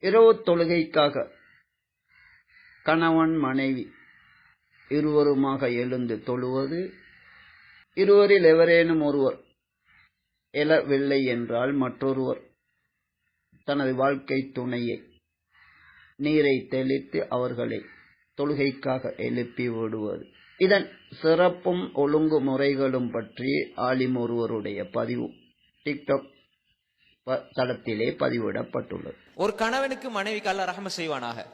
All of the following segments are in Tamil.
இரவு தொழுகைக்காக. கணவன் மனைவி இருவருமாக எழுந்து தொழுவது. இருவரில் எவரேனும் ஒருவர் எழவில்லை என்றால் மற்றொருவர் தனது வாழ்க்கை துணையை நீரை தெளித்து அவர்களை தொழுகைக்காக எழுப்பி விடுவது. இதன் சிறப்பும் ஒழுங்குமுறைகளும் பற்றி ஆலிம் ஒருவருடைய பதிவு. டிக்டாக் தளத்திலே பதிவிடப்பட்டுள்ளது. ஒரு கணவனுக்கு மனைவிக்கு அல்ல ரஹம செய்வானாக.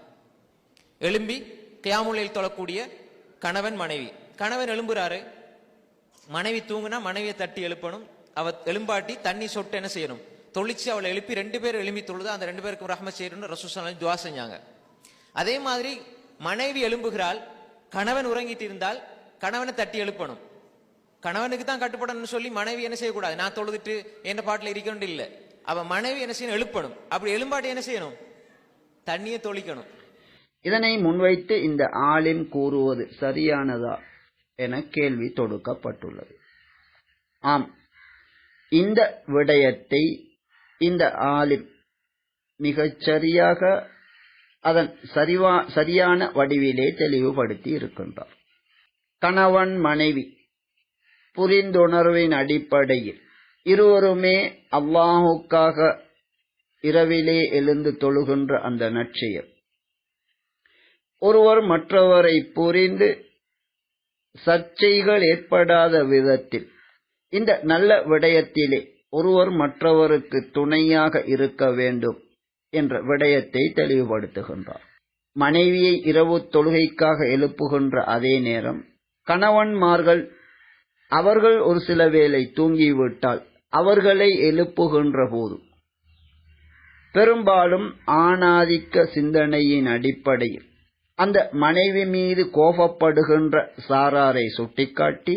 எழும்பி கியாமுலையில் தொழக்கூடிய கணவன் மனைவி. கணவன் எழும்புறாரு. மனைவி தூங்குனா மனைவியை தட்டி எழுப்பணும். அவ எழும்பாட்டி தண்ணி சொட்டு என்ன செய்யணும்? தொழிச்சு அவளை எழுப்பி ரெண்டு பேரும் எழுப்பி தொழுது அந்த ரெண்டு பேருக்கும் ரஹம செய்யணும்னு ரசூசன் துவா செஞ்சாங்க. அதே மாதிரி மனைவி எழும்புகிறாள். கணவன் உறங்கிட்டு இருந்தால் கணவனை தட்டி எழுப்பணும். கணவனுக்கு தான் கட்டுப்படணும்னு சொல்லி மனைவி என்ன செய்யக்கூடாது? நான் தொழுதுட்டு என்ன பாட்டில் இருக்கணும் இல்லை அவ மனைவி என்ன செய்யணும்? எழுப்பணும். அப்படி எழும்பாட்டி என்ன செய்யணும்? தண்ணியை தொளிக்கணும். இதனை முன்வைத்து இந்த ஆலிம் கூறுவது சரியானதா என கேள்வி தொடுக்கப்பட்டுள்ளது. ஆம். இந்த விடயத்தை இந்த ஆலிம் மிகச் சரியாக அதன் சரிவா சரியான வடிவிலே தெளிவுபடுத்தி இருக்கின்றார். கணவன் மனைவி புரிந்துணர்வின் அடிப்படையில் இருவருமே அல்லாஹுக்காக இரவிலே எழுந்து தொழுகின்ற அந்த நற்செயல். ஒருவர் மற்றவரை புரிந்து சர்ச்சைகள் ஏற்படாத விதத்தில் இந்த நல்ல விடயத்திலே ஒருவர் மற்றவருக்கு துணையாக இருக்க வேண்டும் என்ற விடயத்தை தெளிவுபடுத்துகின்றார். மனைவியை இரவு தொழுகைக்காக எழுப்புகின்ற அதே நேரம் கணவன்மார்கள் அவர்கள் ஒரு சில வேளை தூங்கிவிட்டால் அவர்களை எழுப்புகின்ற போது பெரும்பாலும் ஆணாதிக்க சிந்தனையின் அடிப்படையில் அந்த மனைவி மீது கோபப்படுகின்ற சாராரை சுட்டிக்காட்டி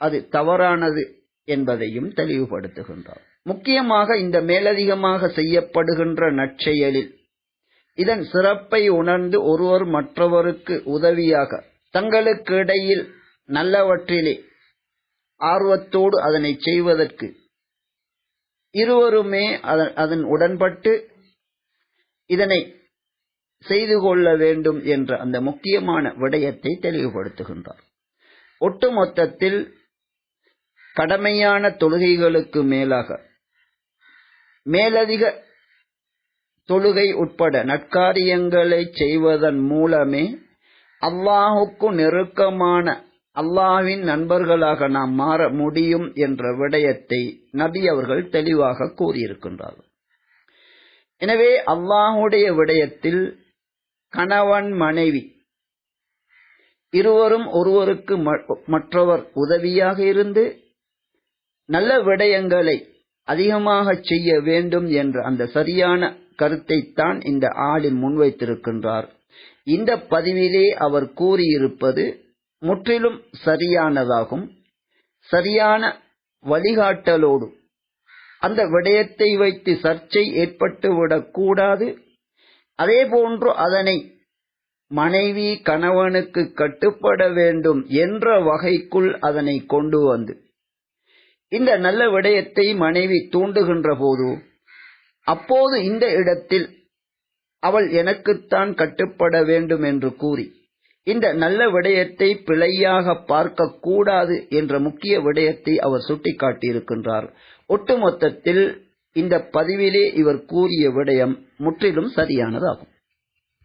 அது தவறானது என்பதையும் தெளிவுபடுத்துகின்றார். முக்கியமாக இந்த மேலதிகமாக செய்யப்படுகின்ற நற்செயலில் இதன் சிறப்பை உணர்ந்து ஒருவர் மற்றவருக்கு உதவியாக தங்களுக்கு இடையில் நல்லவற்றிலே ஆர்வத்தோடு அதனை செய்வதற்கு இருவருமே அதன் அதன் உடன்பட்டு இதனை செய்து கொள்ள வேண்டும் என்ற அந்த முக்கியமான விடயத்தை தெளிவுபடுத்துகின்றார். ஒட்டுமொத்தத்தில் கடமையான தொழுகைகளுக்கு மேலாக மேலதிக தொழுகை உட்பட நற்காரியங்களை செய்வதன் மூலமே அல்லாஹுக்கு நெருக்கமான அல்லாஹ்வின் நண்பர்களாக நாம் மாற முடியும் என்ற விடயத்தை நபி அவர்கள் தெளிவாக கூறியிருக்கின்றார்கள். எனவே அல்லாஹுடைய விடயத்தில் கணவன் மனைவி இருவரும் ஒருவருக்கு ம- மற்றவர் உதவியாக இருந்து நல்ல விடயங்களை அதிகமாக செய்ய வேண்டும் என்ற அந்த சரியான கருத்தைத்தான் இந்த ஆளில் முன்வைத்திருக்கின்றார். இந்த பதிவிலே அவர் கூறியிருப்பது முற்றிலும் சரியானதாகும். சரியான வழிகாட்டலோடு அந்த விடயத்தை வைத்து சர்ச்சை ஏற்பட்டுவிடக் கூடாது அதேபோன்று அதனை மனைவி கணவனுக்கு கட்டுப்பட வேண்டும் என்ற வகைக்குள் அதனை கொண்டு வந்து. இந்த நல்ல விடயத்தை மனைவி தூண்டுகின்ற போது அப்போது இந்த இடத்தில் அவள் எனக்குத்தான் கட்டுப்பட வேண்டும் என்று கூறி இந்த நல்ல விடயத்தை பிழையாக பார்க்க கூடாது என்ற முக்கிய விடயத்தை அவர் சுட்டிக்காட்டியிருக்கின்றார். ஒட்டுமொத்தத்தில் இந்த பதிவிலே இவர் கூறிய விடயம் முற்றிலும் சரியானதாகும்.